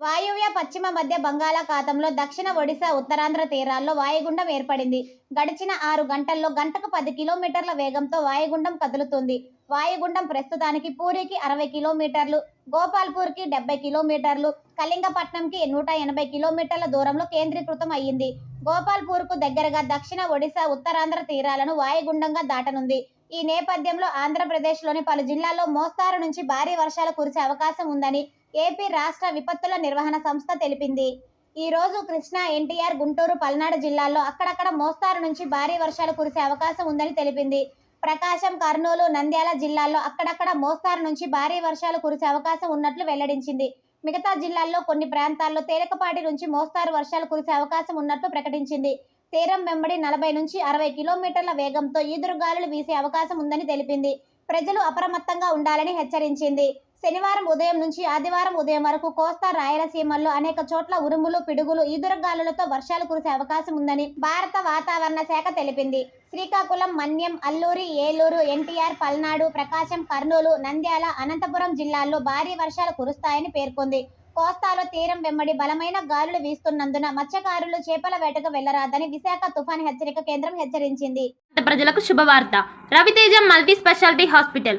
వాయువ్య పశ్చిమ మధ్య బంగాళాఖాతంలో దక్షిణ ఒడిశా ఉత్తరాంధ్ర తీరాల్లో వాయుగుండం ఏర్పడింది. గడిచిన ఆరు గంటల్లో గంటకు పది కిలోమీటర్ల వేగంతో వాయుగుండం కదులుతుంది. వాయుగుండం ప్రస్తుతానికి పూరికి అరవై కిలోమీటర్లు గోపాల్పూర్కి డెబ్బై కిలోమీటర్లు కళింగపట్నంకి నూట ఎనభై కిలోమీటర్ల దూరంలో కేంద్రీకృతం అయ్యింది. గోపాల్పూర్కు దగ్గరగా దక్షిణ ఒడిశా ఉత్తరాంధ్ర తీరాలను వాయుగుండంగా దాటనుంది. ఈ నేపథ్యంలో ఆంధ్రప్రదేశ్లోని పలు జిల్లాల్లో మోస్తారు నుంచి భారీ వర్షాలు కురిసే అవకాశం ఉందని ఏపీ రాష్ట్ర విపత్తుల నిర్వహణ సంస్థ తెలిపింది. ఈ రోజు కృష్ణా ఎన్టీఆర్ గుంటూరు పల్నాడు జిల్లాల్లో అక్కడక్కడ మోస్తారు నుంచి భారీ వర్షాలు కురిసే అవకాశం ఉందని తెలిపింది. ప్రకాశం కర్నూలు నంద్యాల జిల్లాల్లో అక్కడక్కడ మోస్తారు నుంచి భారీ వర్షాలు కురిసే అవకాశం ఉన్నట్లు వెల్లడించింది. మిగతా జిల్లాల్లో కొన్ని ప్రాంతాల్లో తేలికపాటి నుంచి మోస్తారు వర్షాలు కురిసే అవకాశం ఉన్నట్లు ప్రకటించింది. తీరం వెంబడి నలభై నుంచి అరవై కిలోమీటర్ల వేగంతో ఈదురుగాలులు వీసే అవకాశం ఉందని తెలిపింది. ప్రజలు అప్రమత్తంగా ఉండాలని హెచ్చరించింది. శనివారం ఉదయం నుంచి ఆదివారం ఉదయం వరకు కోస్తా రాయలసీమల్లో అనేక చోట్ల ఉరుములు పిడుగులు ఈదురుగాలులతో వర్షాలు కురిసే అవకాశం ఉందని భారత వాతావరణ శాఖ తెలిపింది. శ్రీకాకుళం మన్యం అల్లూరి ఏలూరు ఎన్టీఆర్ పల్నాడు ప్రకాశం కర్నూలు నంద్యాల అనంతపురం జిల్లాల్లో భారీ వర్షాలు కురుస్తాయని పేర్కొంది. కోస్తాలో తీరం వెంబడి బలమైన గాలులు వీస్తున్నందున మత్స్యకారులు చేపల వేటకు వెళ్ళరాదని విశాఖ తుఫాన్ హెచ్చరిక కేంద్రం హెచ్చరించింది. ప్రజలకు శుభవార్త. Raviteja multi speciality hospital